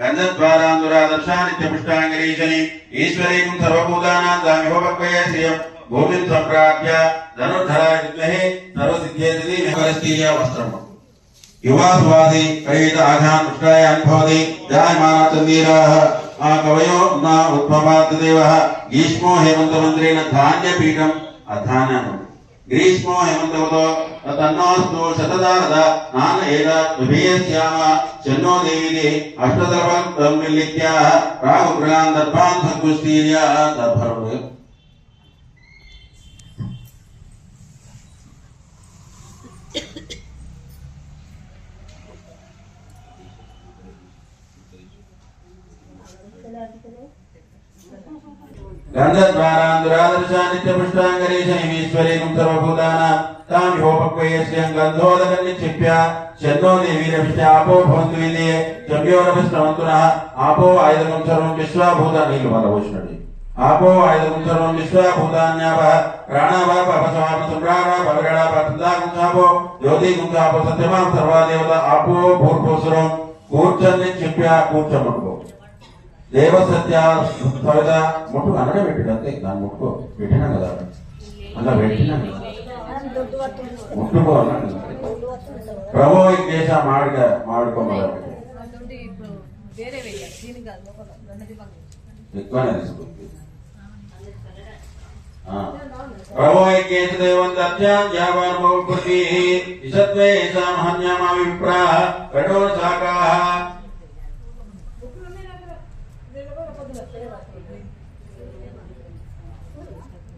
గంధద్వారాందురాదర్శానిత్యపుష్టాంగరీశని ఈశ్వరీం సర్వభూతానాం దామిహోపక్వయ శ్రియం భూమిం సంప్రాప్య ధనుర్ధరాయ విద్మహే సర్వసిద్ధ్యేతి మహరస్తీయ వస్త్రము యువా సువాది కైత ఆఘాన్ గ్రీష్మో హేమంతవతో తన్నోస్తు శతదారద నాన ఏద విభీయస్యామ చెన్నో దేవిది అష్టదర్భం మిల్లిత్య రాహుగ్రహాన్ దర్భాన్ సంకుస్తీర్య దర్భరుడు గంధద్వారాంధురాదృశానిత్యపుష్టాంగరీశైమీశ్వరీం సర్వభూతానా తాం యోపక్వయస్యం గంధోదరం నిక్షిప్య శన్నో దేవీరభిష్ట ఆపో భవంతు విదే జమ్యోరభిష్టవంతున ఆపో ఆయుధం సర్వం కూర్చొని చెప్పా కూర్చోమనుకో దేవ సత్య త్వరగా ముట్టు అనడే పెట్టినంతే దాన్ని ముట్టుకో. పెట్టినా కదా. అలా పెట్టినా ముట్టుకో అన్నాడు ప్రభు దేశ మాడిక మాడుకో మొదలు ఎక్కువనే తీసుకుంది దేవం ఇషత్వే సామహన్యామా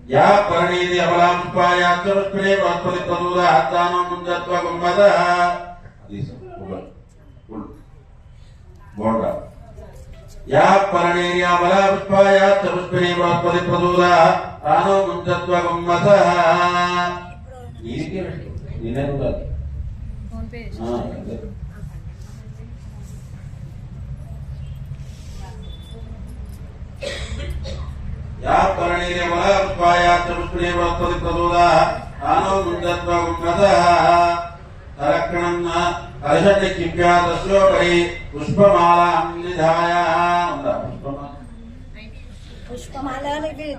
యా పరిణీతి అబలాంపాయాత్మస్మినే వస్పతి ప్రదూద హత్తానం ముందత్వ గుమ్మద. బోండా యా పరిణీతి అబలాంపాయాత్మస్మినే వస్పతి ప్రదూద తానో ముందత్వ గుమ్మద. నీకే నేనే ఉండాలి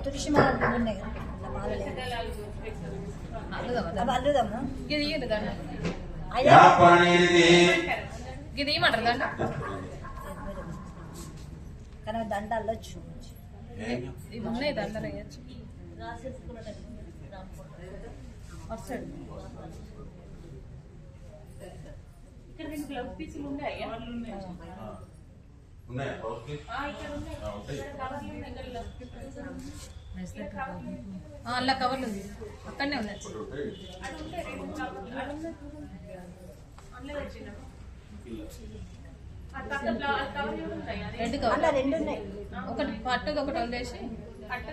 తులసి మాల ఉన్నాయి కదా ఇట్లా మాలలే. అల్లుదామా అవి దాన్ని? అల్లుదాము ఇది ఇయ్యండి దండ యా అయ్యా పరిణీతి ఇది ఇయ్యమంటారు దండ కానీ అవి దండ అల్లొచ్చు ఇవి ఉన్నాయి దండలు వేయచ్చు. ఇక్కడ రెండు గ్లవ్ పీసులు ఉన్నాయా? ఉన్నాయా. పౌష్టి? ఆ, ఇక్కడ ఉన్నాయి. ఆ, ఉంటాయి. ఇక్కడ కవర్లు ఉన్నాయి. ఉంది అక్కడనే ఉన్నాయి. రెండు కవర్లు అలా కవర్ రెండు ఉన్నాయి. ఒకటి పట్టుది ఒకటి వదిలేసి కట్ట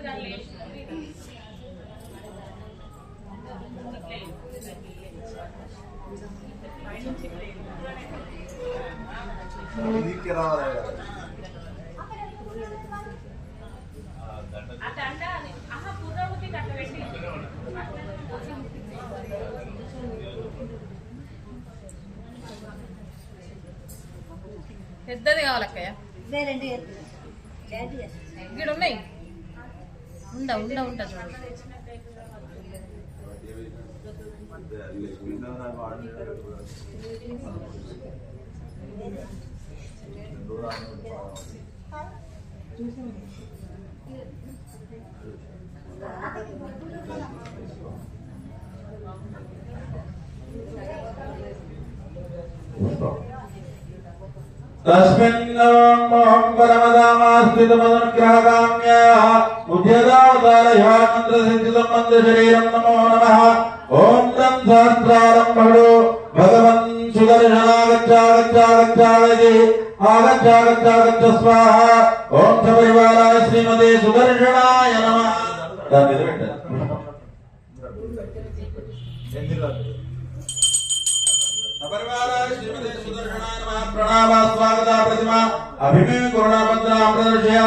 పెట్టి పెద్దది కావాలక్కయ్య. ఇక్కడ ఉన్నాయి ఉండ ఉండ ఉంటా చూడు तस्मिन्नोऽहं परमदामास्थितमनुग्रहकाम्याः उद्यदावतारया मन्त्रसिद्धिसम्बन्धशरीरं नमो नमः ॐ तं सहस्रारम्भडो भगवन् सुदर्शनागच्छागच्छागच्छागच्छि आगच्छागच्छागच्छ स्वाहा ॐ सपरिवाराय श्रीमते सुदर्शनाय नमः స్వాగత ప్రతిమ అభిమే కరుణాపత్ర ప్రదర్శయ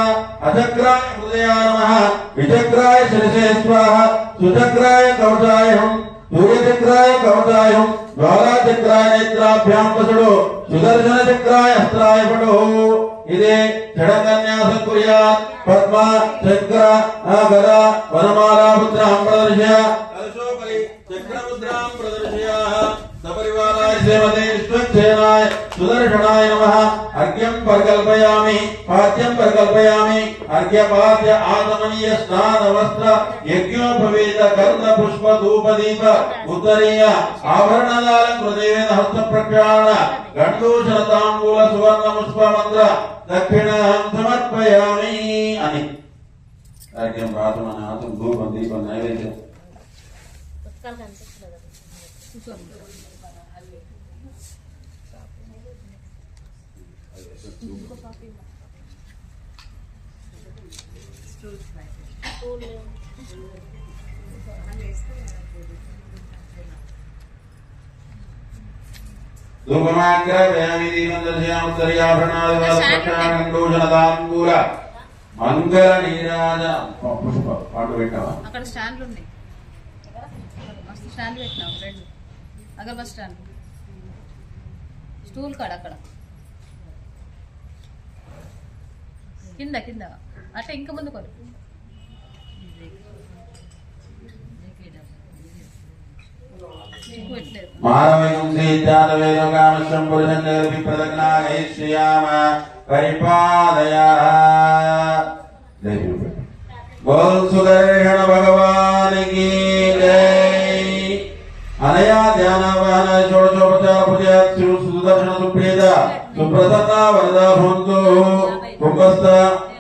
అచక్రాయ హృదయ నమః విచక్రాయ శిరసే స్వాహ సుచక్రాయ కవచాయ సూర్యచక్రాయ కవచాయం జ్వాలాచక్రాయ నేత్రాభ్యాం వసుడు సుదర్శన చక్రాయ హస్త్రాయ పడు ఇదే షడంగన్యాసం కురియా పద్మ చక్ర గద వనమాలా ముద్రాం ప్రదర్శయ కలశోపరి చక్రముద్రాం ప్రదర్శయా సపరివారాయ సేవతే విశ్వక్సేనాయ సుదర్శనాయ నమః అర్ఘ్యం పరికల్పయామి పాద్యం పరికల్పయామి అర్ఘ్యపాద్య ఆదమనీయ స్నాన వస్త్ర యజ్ఞోపవేద కర్ణ పుష్ప ధూప దీప ఉత్తరీయ ఆభరణదాల ఆభరణాలంకృతేన హస్త ప్రక్షాళన గండూషణ తాంబూల సువర్ణ పుష్ప మంత్ర దక్షిణ సమర్పయామి అని అర్ఘ్యం ప్రాథమన ఆసం ధూపం దీపం నైవేద్యం మంగళ నీరాజ పుష్ప పెట్టావా? అక్కడ స్టాండ్లు ఉన్నాయి మస్తు స్టాండ్ రెండు. అగర్బత్ స్టాండ్. స్టూల్ కాడ అక్కడ. కింద కింద. అట్లా ఇంకా ముందు కొరు ఎక్కువ పెట్టలేదు మానవయం శ్రీత్యాదవేదోగామశ్యం పురుషం నిర్వి బోల్ సుదర్శన భగవానికి అనయా షోడశోపచార పూజ సుదర్శన సుప్రీత సుప్రసన్న వరదా భవంతు కుంభస్థ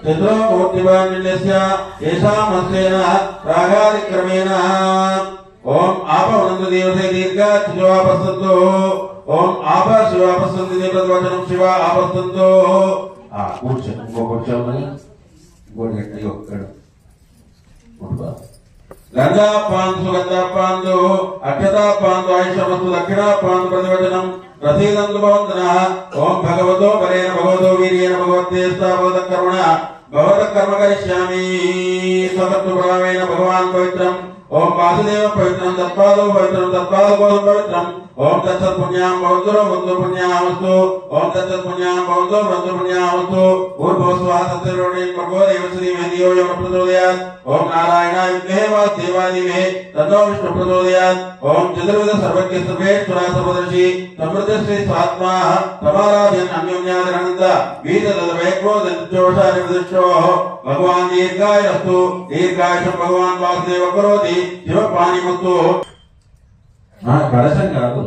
చతుర్మూర్తివాన్యస్య ఏషామస్యేన రాగాదిక్రమేణ. ఓం ఆపవనందు దేవతే దీర్ఘ శివాపస్తంతో ఓం ఆప శివాపస్తంతి దేవతవచనం శివ ఆపస్తంతో ఆ కూర్చో ఇంకో కూర్చో ఇంకోటి గట్టి ఒక్కడు. గంగా పాన్ సుగంధ పాందు అక్షతా పాందు ఆయుషమస్తు ప్రతివచనం ప్రసీదంతు భవంతన ఓం భగవతో బలేన భగవతే కరుణ భవత కర్మ కరిష్యామి స్వకర్తృ ప్రభావేన భగవాన్ పవిత్రం ఓం వాసుదేవ పవిత్రం తత్పాదో పవిత్రం తత్పాద పవిత్రం ఓం తత్సత్ పుణ్యాం భవంతురో బంధు పుణ్యామస్తు. ఓం తత్సత్ పుణ్యాం భవంతో బంధు పుణ్యామస్తు. ఊర్భోస్వా సత్యరోణి ప్రభో దేవశ్రీ మహదియో యమ ప్రచోదయాత్. ఓం నారాయణ విద్మహే వాసుదేవాదిమే తన్నో విష్ణు ప్రచోదయాత్. ఓం చతుర్విధ సర్వజ్ఞ సర్వేశ్వర సర్వదర్శి సమృద్ధ శ్రీ స్వాత్మా తమారాధ్యన్ అన్యోన్యాదనంద వీత తదవేక్రో దంతోషారి విదృష్టో భగవాన్ దీర్ఘాయస్తు దీర్ఘాయుషం భగవాన్ వాసుదేవ కరోతి శివ పాణిమత్తు కలశం కాదు.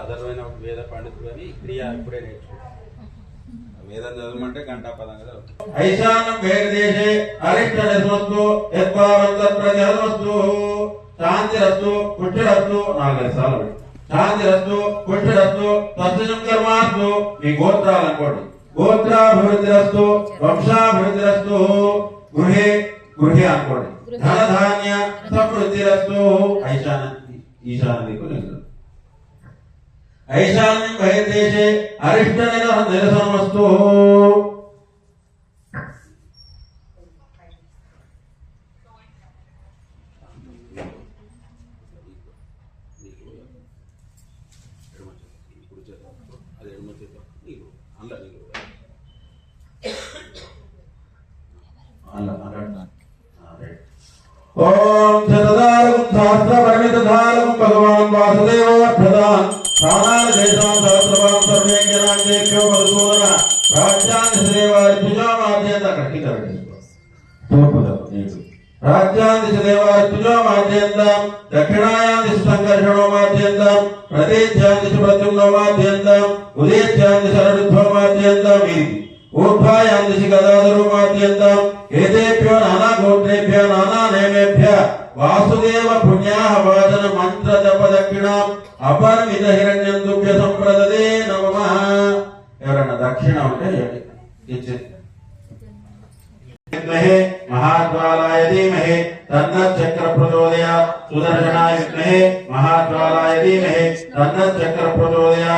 అదర్వైన వేద పండితుడు అని క్రియ ఇప్పుడే నేర్చుకో. వేదం చదవమంటే గంటా పదం కదా ఐశానం వేగదేశే అరిష్టనస్వస్తు యద్భావంతర్ ప్రజలవస్తు శాంతిరస్తు పుష్టిరస్తు నాలుగైదు సార్లు పెట్టు. శాంతిరస్తు పుష్టిరస్తు తత్సజం కర్మాస్తు మీ గోత్రాలు అనుకోండి. గోత్రాభివృద్ధి రస్తు వంశాభివృద్ధి రస్తు గృహే గృహే అనుకోండి. ధన ధాన్య సమృద్ధిరస్తు ఐశాన ఈశాన ఐశాన్యం బహిర్దేశే అరిష్ట నిరసనమస్తు. ఓం శతదారకం సహస్ర పరిమిత భగవాన్ వాసుదేవ ప్రధాన్ ప్రాణాల దేశం సహస్రభావం సర్వే జ్ఞానేభ్యో మధుసూదన. రాజ్యాన్ని శ్రీవారి తుజామాధ్యంత తుజామాధ్యంతం ఇది నానా నానా వాసుదేవ పుణ్యాహ వాచన మంత్ర జప దక్షిణాం అపరిమిత హిరణ్యం దుఃఖ సంప్రదదే నమ. ఎవరన్నా దక్షిణ ఉంటే విద్మహే మహాద్వాలాయ ధీమహే తన్నచక్ర ప్రచోదయ సుదర్శనాయ విద్మహే మహాద్వాలాయ ధీమహే తన్నచక్ర ప్రచోదయ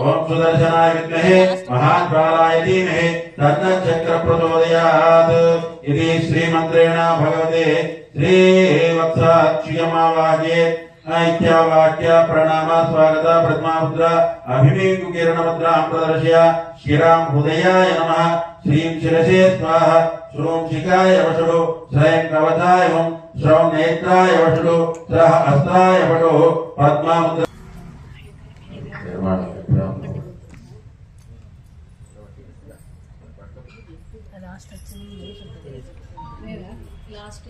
ఓం సుదర్శనాయ విద్మహే మహాద్వాలాయ ధీమహే తన్నచక్ర ప్రచోదయాత్ ఇది శ్రీమంత్రేణ భగవతే ಶ್ರೀ ವತ್ಸ ಕ್ಷಿಯಮಾವಾಗೆ ಐಕ್ಯವಾಕ್ಯ ಪ್ರಣಾಮ ಸ್ವಾಗತ ಪದ್ಮಾಭದ್ರ ಅಭಿಮೇಕು ಕಿರಣಮದ್ರಾಂ ಪ್ರದರ್ಶ್ಯ ಶ್ರೀರಾಮ್ ಹೃದಯಾಯ ನಮಃ ಶ್ರೀಂ ಶಿರಸೇ ಸ್ವಾಹ ಶ್ರೋಂ ಶಿಖಾಯ ವಷಡು ಶ್ರಯಂ ಕವಚಾಯ ಶ್ರವಂ ನೇತ್ರಾಯ ವಷಡು ಸಹ ಅಸ್ತ್ರಾಯ ವಟು ಪದ್ಮಾಭದ್ರ ಲಾಸ್ಟ್ ಲಾಸ್ಟ್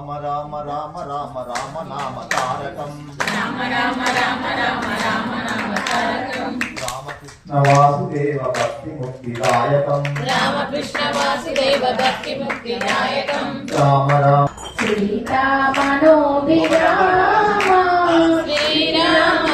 లాస్ట్ రామ రామ రామ రామ రామ నామ తారకం. రామకృష్ణ వాసుదేవ భక్తి ముక్తిదాయకం రామకృష్ణ వాసుదేవ భక్తి ముక్తిదాయకం రామ రామ. సీతామనోభిరామ శ్రీరామ.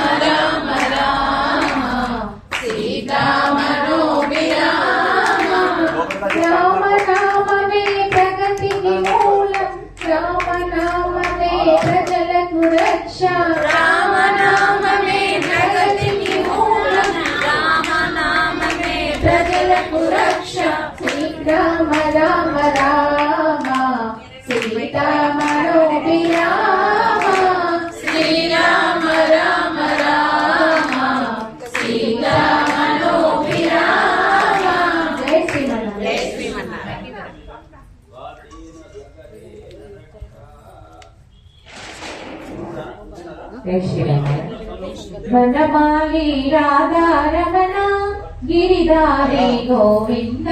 శ్రీరామ రామ రామ సీతామనోభిరామ శ్రీరామ రామ రామ సీతామనోభిరామ జై శ్రీమన్నారాయణ. జై శ్రీమన్నారాయణ. వనమాలి రాధారమణ గిరిధారి గోవింద.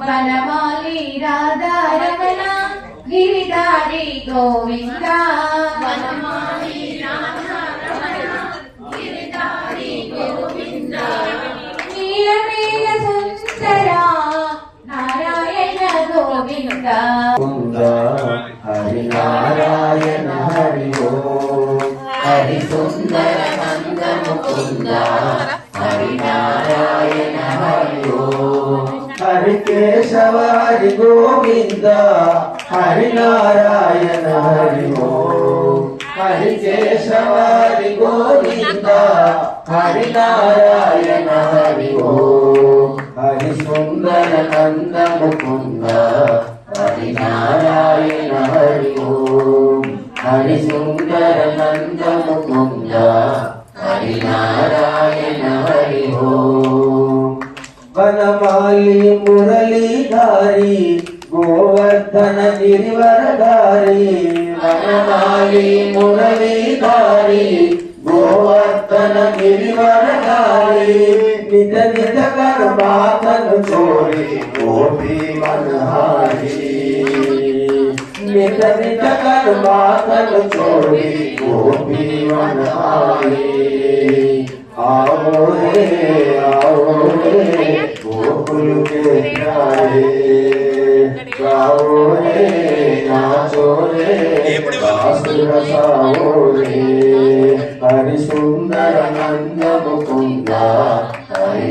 వనమాలి వనమాలి రాధారమణ గిరిధారి గోవింద. నీలమేఘ సుందర నారాయణ గోవింద. హరి నారాయణ హరి ఓం. హరి సుందర నంద ముకుంద హరి హరి కేశవ హరి గోవింద హరినారాయణ హరి ఓం హరి కేశవ హరి గోవింద హరినారాయణ హరి హరి సుందర నంద ముకుంద హరినారాయణ హరి హరి సుందర నంద ముకుంద हरिनारायण हरि हो वनमाली मुरलीधारी गोवर्धन गिरिवरधारी वनमाली मुरलीधारी गोवर्धन गिरिवरधारी नित नित कर बातन छोड़ी गोपी मनहारी। विचरित कर्मातन छोड़ी गोपी वन आए आओ रे आओ रे गोकुल के प्यारे गाओ रे नाचो रे रसाओ रे हरि सुंदर नंद मुकुंदा हरि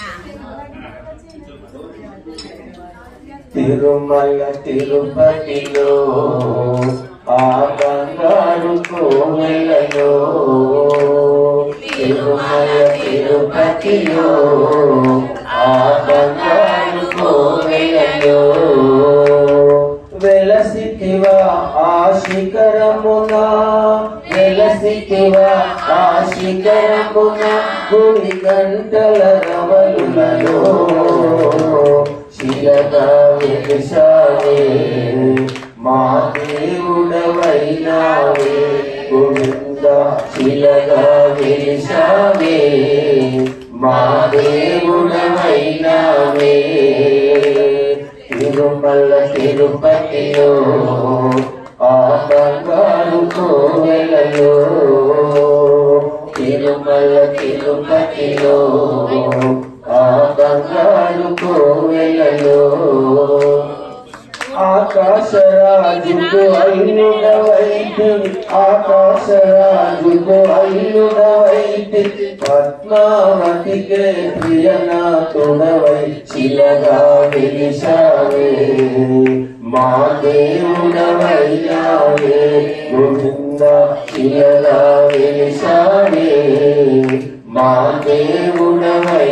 తిరుమల తిరుపతిలో ఆ బంగారు కోవెలలో తిరుమల తిరుపతిలో ఆ బంగారు కోవెలలో వెలసితివా ఆ శిఖరమున వెలసితివ ఆ శిఖరమున గుడి గంటల రవలులలో. శిలగా ఆకాశరాజుకు ఆకాశ ఆకాశరాజుకు అల్లుడవైతి పద్మావతికే ప్రియనాథుడవై శిలగా వెలిసావే మా దేవుడవైనావే గోవింద శిలగా వెలిసావే మా దేవుడవైనావే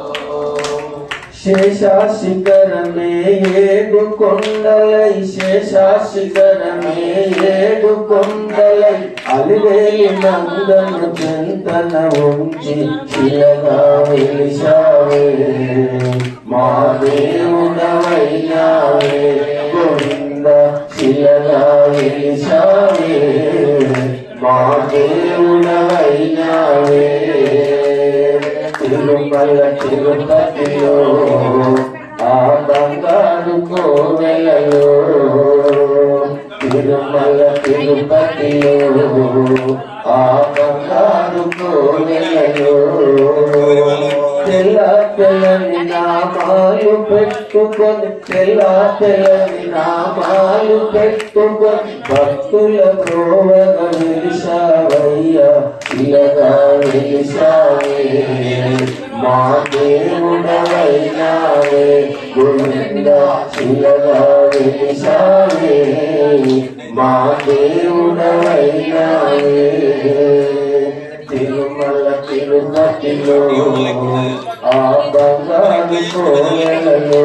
శేషాశిఖరమే ఏడు కొండలై శేషాశిఖరమే ఏడు కొండలై అలివేలి నందను చింతన ఉంచి శిలగా వెలిశావే మా దేవుడవైనావే గోవింద శిలగా వెలిశావే మా దేవుడవైనావే. తిరుమల తిరుపతిలో ఆ బంగారు కోవెలలో తిరుమల తిరుపతిలో ఆ బంగారు కోవెలలో తెల్ల తెల్లని నామాలు పెట్టుకొని తెల్ల తెల్లని నామాలు పెట్టుకొని భక్తుల ప్రోవగ వెలిసావయ్యా ఇలగా వెలిసావే మా దేవుడవైనావే గోవింద శిలగా వెలిసావే మా దేవుడవైనావే. తిరుమల తిరుపతిలో ఆ బంగారు కోవెలలో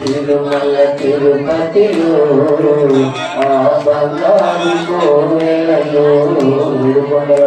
తిరుమల తిరుపతిలో ఆ బంగారు కోవెలలో తిరుమల